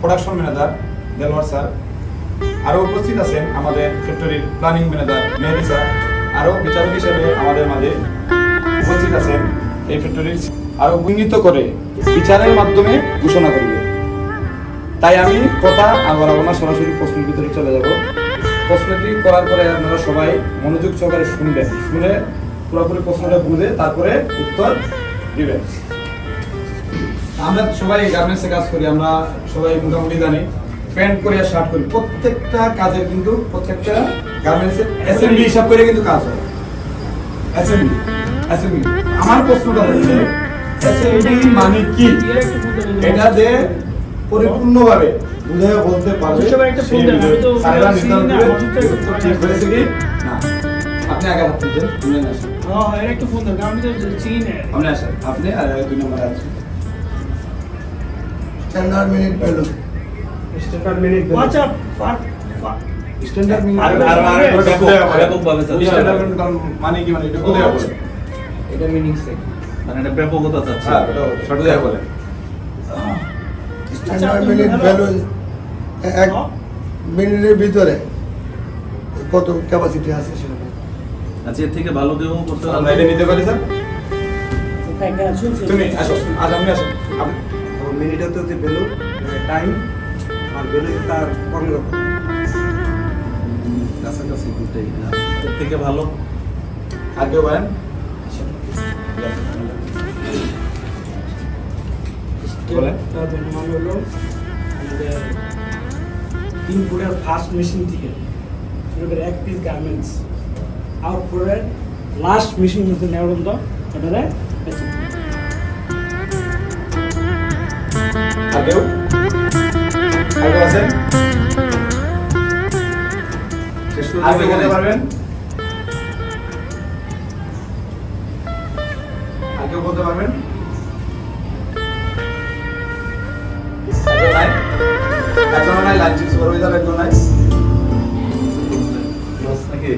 Production manager Delwar sir আরও উপস্থিত আছেন আমাদের ফ্যাক্টরির প্ল্যানিং ম্যানেজার মেহেদি স্যার আরও বিচারক হিসেবে আমাদের মাঝে উপস্থিত আছেন এই ফ্যাক্টরির আরও উন্নীত করে বিচারের মাধ্যমে ঘোষণা করবে। তাই আমি কথা আর না সরাসরি প্রশ্নের ভিতরে চলে যাব। প্রশ্নটি করার পরে আপনারা সবাই মনোযোগ সহকারে শুনবেন। শুনে পুরোপুরি প্রশ্নটা বুঝে তারপরে উত্তর দিবেন। আমরা সবাই গার্মেন্টসে কাজ করি আমরা সবাই মোটামুটি জানি। প্যান্ট করে আর শার্ট করি প্রত্যেকটা কাজের কিন্তু প্রত্যেকটা গার্মেন্টসের অ্যাসেম্বলি হিসাব করে কিন্তু কাজ হয়। অ্যাসেম্বলি অ্যাসেম্বলি আমার প্রশ্নটা হচ্ছে অ্যাসেম্বলি মানে কি? এটা যে পরিপূর্ণভাবে বুঝে বলতে পারবে স্যারেরা নির্ধারণ। উত্তর ঠিক কি? না। আপনি আগে হাত তুলছেন হ্যাঁ একটু ফোন দেন আমি তো চিনি আপনি আসেন। আপনি আর দুই নম্বরে আছেন। স্ট্যান্ডার্ড মিনিট ভ্যালু আচ্ছা ফাট স্ট্যান্ডার্ড মিনিট আর- আর- আর ব্যাপক- স্যার। স্ট্যান্ডার্ড মিনিট মানে কি মানে এটা কোথায় বলে এটা মিনিং সেক মানে এটা ব্যাপকতা চাচ্ছে হ্যাঁ এটা শর্ট দেয়া বলে স্ট্যান্ডার্ড মিনিট ভ্যালু এক মিনিটের ভিতরে কত ক্যাপাসিটি আছে সেটা আচ্ছা এর থেকে ভালো কেউ করতে পারবে নিতে পারি স্যার তুমি আসো আজ আপনি আসেন মিনিট হতে হচ্ছে ভ্যালু টাইম আর ভ্যালু তার কর্মদক্ষতা কাছাকাছি দুটাই এর থেকে ভালো। মানে হলো আমাদের ইনপুটের ফার্স্ট মেশিন থেকে শুরু করে এক পিস গার্মেন্টস লাস্ট মেশিন মধ্যে নেওয়া পর্যন্ত এটারে আর কেউ আর কেউ আছেন? শেষ আর কেউ বলতে এখানে। পারবেন? কেউ বলতে পারবেন? আর নাই? একজনও সুপারভাইজার একজন নাই। নাকি?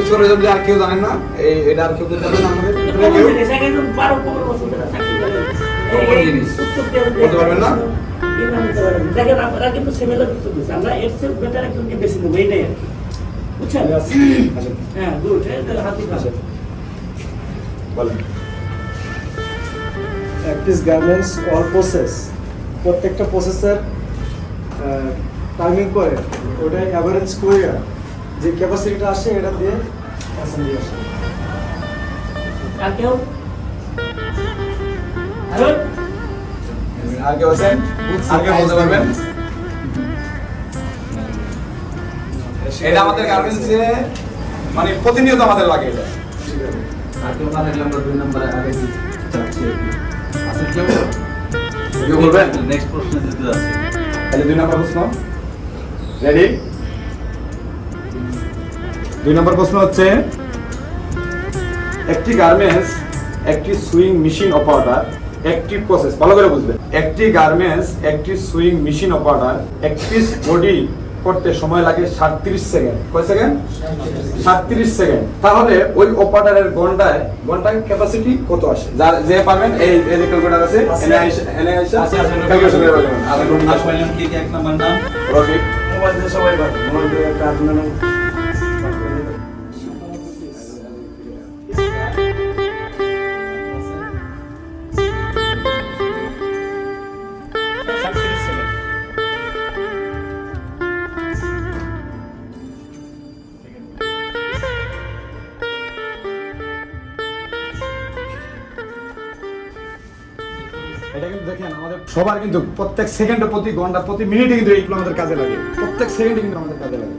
সুপারভাইজার আর কেউ? জানেন না। এই এটা আর কেউ বলতে পারবেন আমাদের। জিনিস? বলতে পারবেন না? এই না বলতে পারবেন। দেখেন আপনারা কিন্তু similar কিছু দিচ্ছে। আমরা এর চেয়ে better একজনকে বেছে নেব, এইটাই আর বুঝছেন? হ্যাঁ, good. হাতি আসেন বলেন প্র্যাকটিস গার্মেন্টস অল প্রসেস প্রত্যেকটা প্রসেসের টাইমিং করে ওটা অ্যাভারেজ করে যে ক্যাপাসিটিটা আসে এটা দিয়ে আসে আর কেউ? Good? আর কেউ আছেন আর কেউ বলতে পারবেন? এটা আমাদের গার্মেন্টসে মানে প্রতিনিয়ত আমাদের লাগে এটা। আর কেউ না থাকলে আমরা দুই নম্বরে আগে যাচ্ছি আর কেউ কেউ বলবেন? নেক্সট প্রশ্নে যেতে যাচ্ছে। তাহলে দুই নম্বর প্রশ্ন। রেডি দুই নম্বর প্রশ্ন হচ্ছে একটি গার্মেন্টস একটি সুইং মেশিন অপারেটর একটি প্রসেস ভালো করে বুঝবেন একটি গার্মেন্টস একটি সুইং মেশিন অপারেটর একটি বডি করতে সময় লাগে সাতত্রিশ সেকেন্ড। কয় সেকেন্ড? সাতত্রিশ সেকেন্ড। তাহলে ওই অপারেটরের ঘন্টায় ঘন্টায় ক্যাপাসিটি কত আসে? যার যে পাবেন এই এই ক্যালকুলেটর আছে এনে আইসা ক্যালকুলেশন করে পাবেন। আর এক নাম্বার নাম রফিক মোবাইল সবাই পারে মোবাইল দিয়ে একটা দেখেন, আমাদের সবার কিন্তু প্রত্যেক সেকেন্ডে প্রতি ঘণ্টা, প্রতি মিনিটে কিন্তু এইগুলো আমাদের কাজে লাগে। প্রত্যেক সেকেন্ডে কিন্তু আমাদের কাজে লাগে।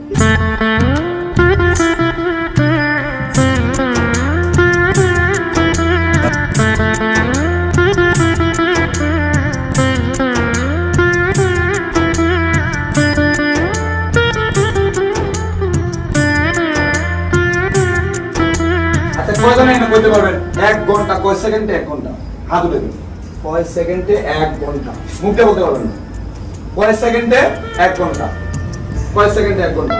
আচ্ছা কয় জানেন না কইতে পারবেন? এক ঘণ্টা, কয় সেকেন্ডে এক ঘণ্টা? হাত উঠে কয় সেকেন্ডে এক ঘণ্টা? মুখটা বলতে পারবেন না। কয় সেকেন্ডে এক ঘণ্টা? কয় সেকেন্ডে এক ঘণ্টা?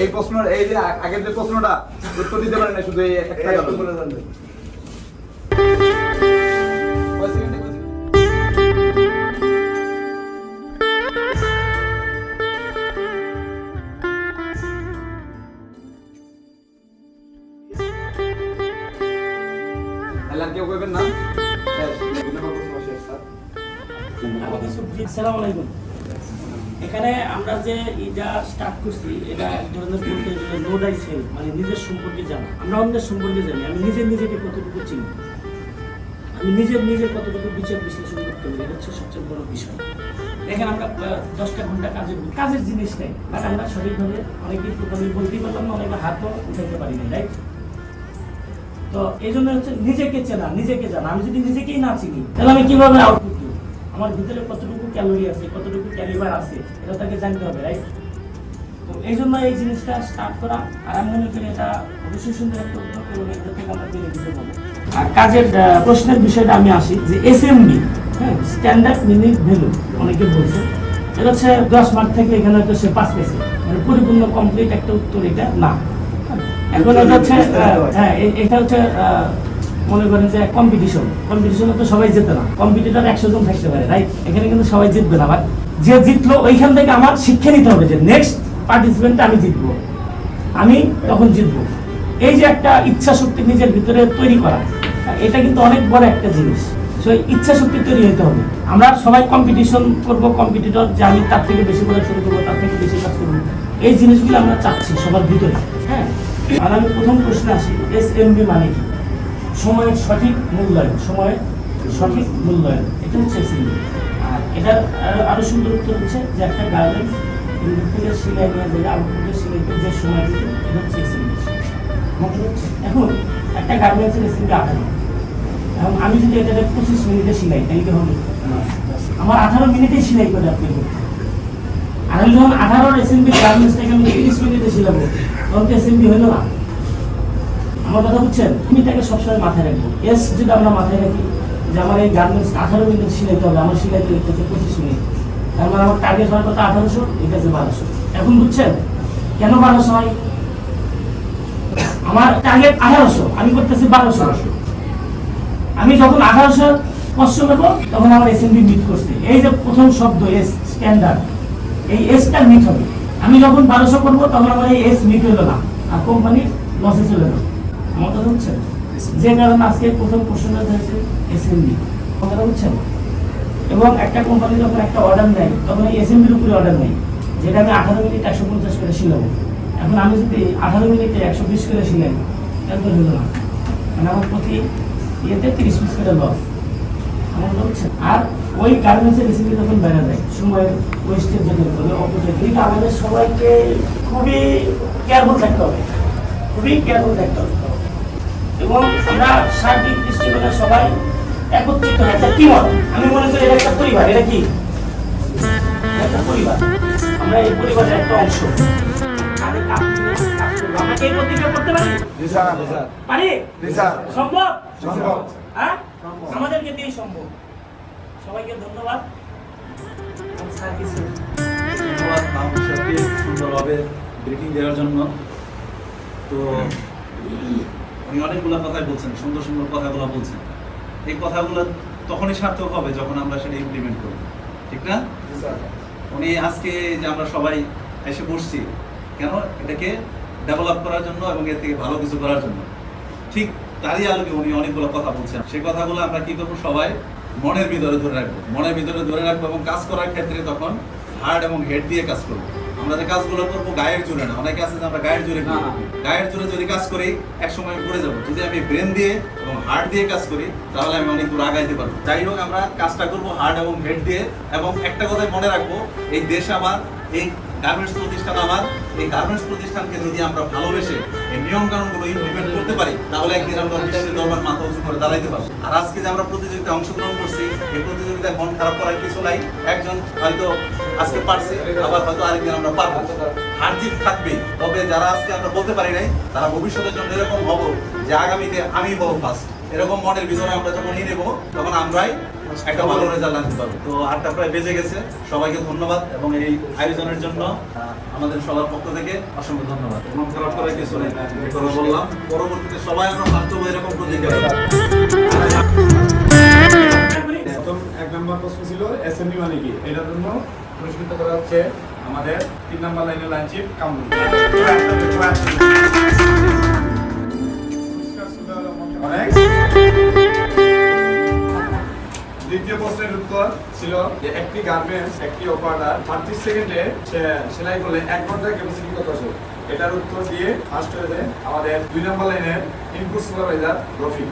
এই প্রশ্ন এই যে আগের যে প্রশ্নটা উত্তর দিতে পারেন না শুধু এই একটা যে স্টার্ট করছি, এটা বলতে সেল মানে নিজের সম্পর্কে জানা। আমরা অন্যের সম্পর্কে জানি, আমি নিজে নিজেকে কতটুকু চিনি। আমি নিজের নিজের কতটুকু বিচার বিশ্লেষণ করতে পারি হচ্ছে সবচেয়ে বড় বিষয়। এখানে আমরা দশটা ঘণ্টা কাজের বাট আমরা সঠিকভাবে অনেকেই প্রথমে বলতেই পারলাম না, অনেকে হাতও উঠাইতে পারি না রাইট তো এই জন্য হচ্ছে নিজেকে চেনা, নিজেকে জানা। আমি যদি নিজেকেই না চিনি, তাহলে আমি কীভাবে আউটপুট আমার ভিতরে কতটুকু ক্যালোরি আছে, কতটুকু ক্যালিবার আছে, এটা তাকে জানতে হবে রাইট তো এই জন্য এই জিনিসটা স্টার্ট করা আর আমি মনে করি এটা অবশ্যই সুন্দর একটা উদ্যোগ এবং এটা থেকে আমরা বেনিফিটে পাবো আর কাজের প্রশ্নের বিষয়টা আমি আসি যে হ্যাঁ স্ট্যান্ডার্ড মিনিট ভ্যালু অনেকে বলছে। এটা হচ্ছে দশ মার্ক থেকে এখানে সে পেয়েছে মানে পরিপূর্ণ কমপ্লিট একটা উত্তর এটা না। এখন এটা হচ্ছে হ্যাঁ। এটা হচ্ছে মনে করেন যে কম্পিটিশন কম্পিটিশনে তো সবাই জেতে না। কম্পিটিটর একশো জন থাকতে পারে রাইট এখানে কিন্তু সবাই জিতবে না। বাট যে জিতলো ওইখান থেকে আমার শিক্ষা নিতে হবে যে নেক্সট পার্টিসিপেন্টে আমি জিতবো। আমি তখন জিতবো। এই যে একটা ইচ্ছা শক্তি নিজের ভিতরে তৈরি করা, এটা কিন্তু অনেক বড় একটা জিনিস। তো ইচ্ছা শক্তি তৈরি হতে হবে। আমরা সবাই কম্পিটিশন করব কম্পিটিটর যে আমি তার থেকে বেশি করে শুরু করব, তার থেকে বেশি কাজ করব। এই জিনিসগুলো আমরা চাচ্ছি সবার ভিতরে হ্যাঁ? আর আমি প্রথম প্রশ্নে আসি এস এম বি মানে কি? সময়ের সঠিক মূল্যায়ন, সময়ের সঠিক মূল্যায়ন। এটা হচ্ছে এস এম বি আর এটার আরো- আরও সুন্দর উত্তর হচ্ছে যে একটা গার্মেন্টস হচ্ছে আঠারো। আমি যদি এটাকে পঁচিশ মিনিটে সিলাই হবে? আমার আঠারো মিনিটে সিলাই করে আপনি আর আমি যখন আঠারোর এসএমবি গার্মেন্টসটাকে আমি তিরিশ মিনিটে সিলাবো। তখন তো এসএমবি না। আমার কথা বুঝছেন? তুমি তাকে সবসময় মাথায় রাখব। এস যদি আমরা মাথায় রাখি যে আমার এই গার্মেন্টস আঠারো মিনিট সিলাইতে হবে, আমার সিলাইতে লিখতেছে পঁচিশ মিনিট। তার মানে আমার টার্গেট আঠারোশো। আছে বারোশো। এখন বুঝছেন? কেন বারোশো হয়? আমার টার্গেট আঠারোশো। আমি করতেছি বারোশো। আমি যখন আঠারোশো কষ্ট করব তখন আমার এসএমবি মিট করছে। এই যে প্রথম শব্দ এস স্ট্যান্ডার্ড এই এসটা মিট হবে। আমি যখন বারোশো করব তখন আমার এই এস মিট হলো না। আর কোম্পানির লসে চলে গেল আমার কথা বুঝছেন? যে কারণে আজকে প্রথম প্রশ্নটা হয়েছে এসএমবি কথা বুঝছেন? এবং একটা কোম্পানি যখন একটা অর্ডার নেয়, তখন এই এসএমবির উপরে অর্ডার নেয়, যেটা আমি আঠারো মিনিট একশো পঞ্চাশ করে শিলাবো। এখন আমি যদি আঠারো মিনিটে একশো বিশ করে শিলাই, তাহলে হলো না। মানে আমার প্রতি ইয়েতে তিরিশ পিস করে লস আমার বুঝছেন আর ওই গার্মেন্টসের রেসিপি যখন বেড়া যায় সময় ওয়েস্টের জন্য অপচয় কিন্তু আমাদের সবাইকে খুবই কেয়ারফুল থাকতে হবে। খুবই কেয়ারফুল থাকতে হবে। এবং আমরা সার্বিক দৃষ্টিকোণে সবাই একত্রিত হয়ে একটা টিম আমি মনে করি এটা একটা পরিবার। এটা কি? একটা পরিবার। আমরা এই পরিবারের একটা অংশ। আমরা কি প্রতিজ্ঞা করতে পারি। পারি? সম্ভব? সম্ভব। হ্যাঁ? আমাদেরকে দিয়ে সম্ভব। সবাইকে ধন্যবাদ। এবং স্যার কিছু ধন্যবাদ। মাহমুদ সাহেবকে সুন্দরভাবে ব্রিফিং দেওয়ার জন্য। তো উনি অনেকগুলো কথাই বলছেন সুন্দর সুন্দর কথাগুলো বলছেন। এই কথাগুলো তখনই সার্থক হবে যখন আমরা সেটা ইমপ্লিমেন্ট করব। ঠিক না? উনি আজকে যে আমরা সবাই এসে বসছি, কেন? এটাকে ডেভেলপ করার জন্য এবং এর থেকে ভালো কিছু করার জন্য। ঠিক তারই আলোকে উনি অনেকগুলো কথা বলছেন। সেই কথাগুলো আমরা কি করব সবাই? মনের ভিতরে ধরে রাখব। মনের ভিতরে ধরে রাখব এবং কাজ করার ক্ষেত্রে তখন হার্ট এবং হেড দিয়ে কাজ করব। আমরা যে কাজগুলো করব গায়ের জোরে না অনেকে আছে যে আমরা গায়ের জোরে করি। না, না। গায়ের জোরে যদি কাজ করি এক সময় পড়ে যাব। যদি আমি ব্রেন দিয়ে এবং হার্ট দিয়ে কাজ করি তাহলে আমি অনেক দূর আগাইতে পারব। যাই হোক আমরা কাজটা করব হার্ট এবং হেড দিয়ে। এবং একটা কথাই মনে রাখব এই দেশ আমার এই গার্মেন্টস প্রতিষ্ঠান আমার এই গার্মেন্টস প্রতিষ্ঠানকে যদি আমরা ভালোবেসে এই নিয়ম কানুনগুলো ইমপ্লিমেন্ট করতে পারি তাহলে একদিন আমরা বিশ্বের দরবার মাথা উঁচু করে দাঁড়াইতে পারব। আর আজকে যে আমরা প্রতিযোগিতায় অংশগ্রহণ করছি এই প্রতিযোগিতায় মন খারাপ করার কিছু নাই। একজন হয়তো আজকে পারছে আবার হয়তো আরেকদিন আমরা পারব। হার জিত থাকবে তবে যারা আজকে আমরা বলতে পারি নাই তারা ভবিষ্যতের জন্য এরকম হব যে আগামীতে আমি হব ফার্স্ট এরকম মনের ভিতরে আমরা যখন নিয়ে নেব তখন আমরাই একটা ভালো রেজাল্ট আনতে পারব। তো আটটা প্রায় বেজে গেছে। সবাইকে ধন্যবাদ এবং এই আয়োজনের জন্য আমাদের সবার পক্ষ থেকে অসংখ্য ধন্যবাদ। মন খারাপ করার কিছু নেই বললাম। পরবর্তীতে সবাই আমরা হব এরকম প্রতিজ্ঞা করি। এক নম্বর প্রশ্ন ছিল এসএমবি মানে কি? এটার জন্য পুরস্কৃত করা হচ্ছে আমাদের তিন নম্বর লাইনের লাইন চিফ কামরুল। দ্বিতীয় প্রশ্নের উত্তর ছিল যে একটি গার্মেন্টস একটি অপারেটর সেকেন্ডে সেলাই করলে এক ঘণ্টার ক্যাপাসিটি কত আছে? এটার উত্তর দিয়ে ফার্স্ট হয়েছে আমাদের দুই নম্বর লাইনের ইনপুট সুপারভাইজার রফিক।